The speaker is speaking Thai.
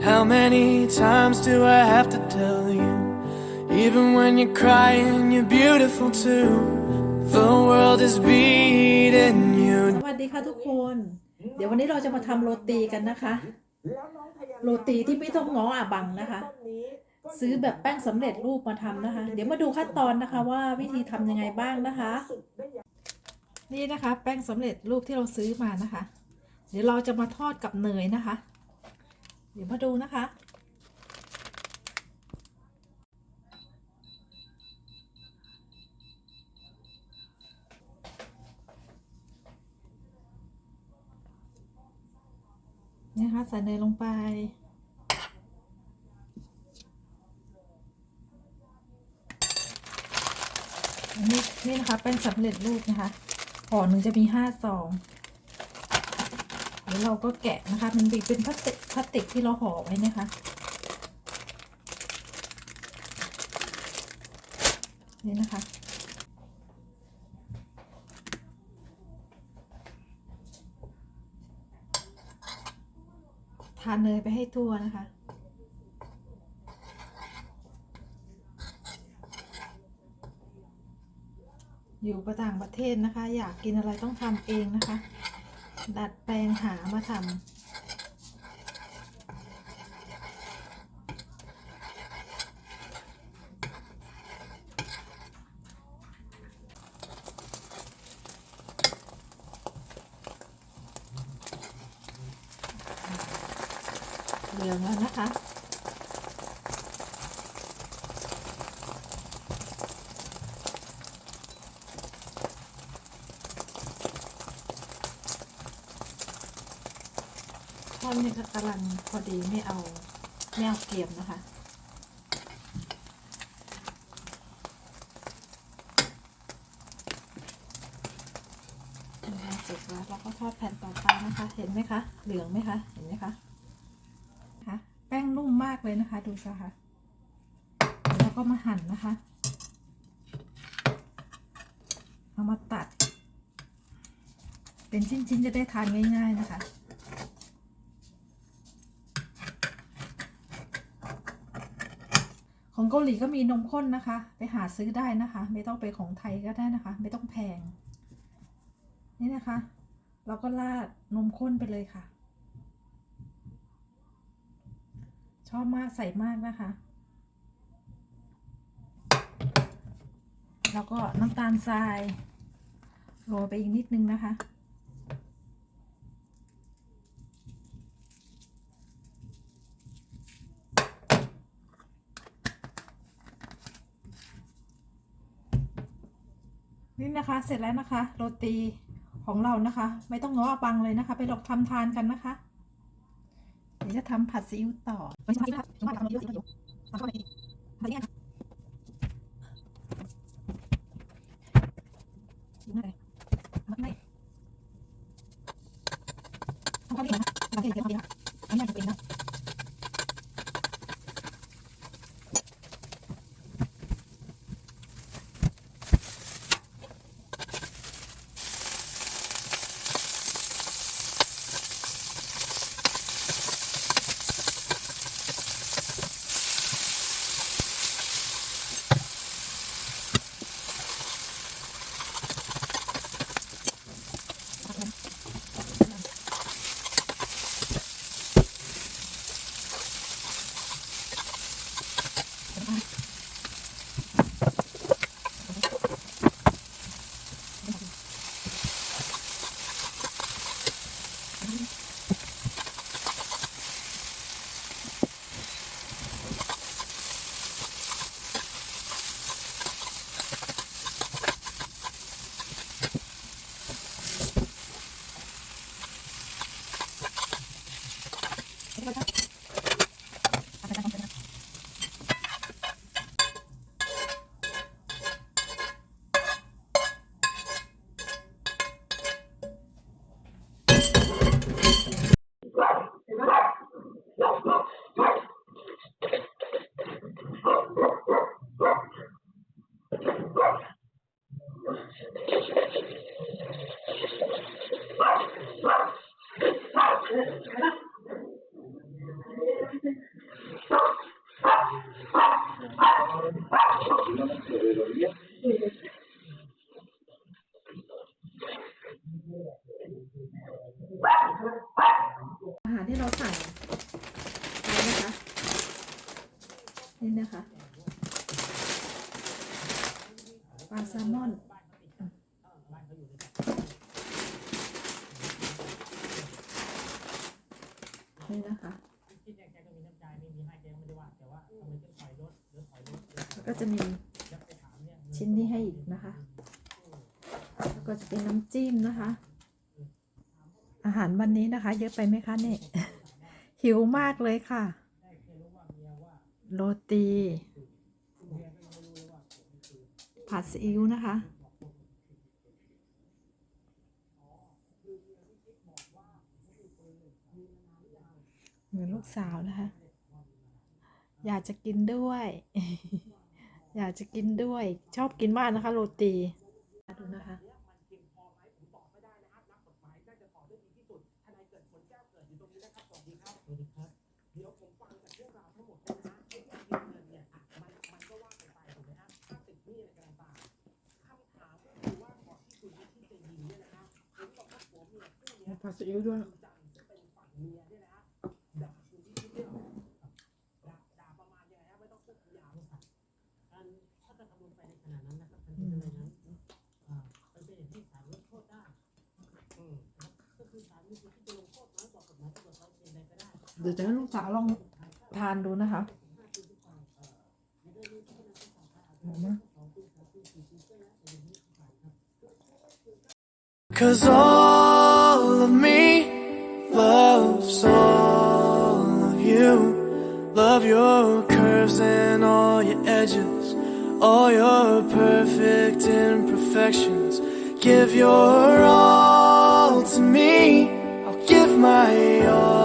How many times do I have to tell you? Even when you're crying, you're beautiful too. The world is beating you สวัสดีค่ะทุกคน เดี๋ยววันนี้เราจะมาทำโรตีกันนะคะ โรตีที่ไม่ต้องง้ออาบังนะคะ ซื้อแบบแป้งสำเร็จรูปมาทำนะคะ เดี๋ยวมาดูขั้นตอนนะคะว่าวิธีทำยังไงบ้างนะคะ นี่นะคะ แป้งสำเร็จรูปที่เราซื้อมานะคะ เดี๋ยวเราจะมาทอดกับเนยนะคะ เดี๋ยวมาดูนะคะ นี่นะคะใส่เนยลงไปอันนี้นี่นะคะเป็นสำเร็จรูปนะคะห่อหนึ่งจะมีห้าซอง แล้วเราก็แกะนะคะมันเป็นพลาสติกพลาสติกที่เราห่อไว้นะคะนี่นะคะ ทานเนยไปให้ทั่วนะคะอยู่ประต่างประเทศนะคะ อยากกินอะไรต้องทำเองนะคะ ดัดแปลงหามาทำเหลืองแล้วนะคะ อดนี่ก็กำลังพอดีไม่เอาไม่เอาเกรียมนะคะนะคะเสร็จแล้วเราก็ทอดแผ่นต่อไปนะคะ เห็นไหมคะ เหลืองไหมคะ เห็นไหมคะคะแป้งนุ่มมากเลยนะคะ ดูสิคะแล้วก็มาหั่นนะคะ เอามาตัด เป็นชิ้นๆจะได้ทานง่าย ๆ นะคะ ของเกาหลีก็มีนมข้นนะคะ ไปหาซื้อได้นะคะ ไม่ต้องไปของไทยก็ได้นะคะ ไม่ต้องแพง นี่นะคะ เราก็ราดนมข้นไปเลยค่ะ ชอบมากใส่มากนะคะ แล้วก็น้ำตาลทรายโรยไปอีกนิดนึงนะคะ นี่นะคะเสร็จแล้วนะคะ โรตีของเรานะคะ ไม่ต้องง้อบังเลยนะคะ ไปลองทำทานกันนะคะ เดี๋ยวจะทำผัดซีอิ๊วต่อไม่ใช่ผัดซีอิ๊วทำซีอิ๊วทำเข้าไปทำยังไงคะซีอิ๊วอะไรทำไงทำเข้าไปนะทำเองทำเองนะอันนี้เป็นนะ อาหารที่เราสั่งไปนะคะ นี่นะคะ ปลาแซลมอน นี่นะคะแล้วก็จะมีชิ้นนี้ให้อีกนะคะ แล้วก็จะเป็นน้ำจิ้มนะคะ อาหารวันนี้นะคะ เยอะไปไหมคะเนี่ยหิวมากเลยค่ะ โรตีผัดซีอิ๊วนะคะ เหมือนลูกสาวนะคะ อยากจะกินด้วย อยากจะกินด้วย ชอบกินมากนะคะ โรตีดูนะคะผัดซีอิ๊วด้วย เดี๋ยวจะให้ลูกสาวลองทานดูนะคะหอมมาก Cause all of me loves all of you. Love your curves and all your edges, all your perfect imperfections. Give your all to me, I'll give my all.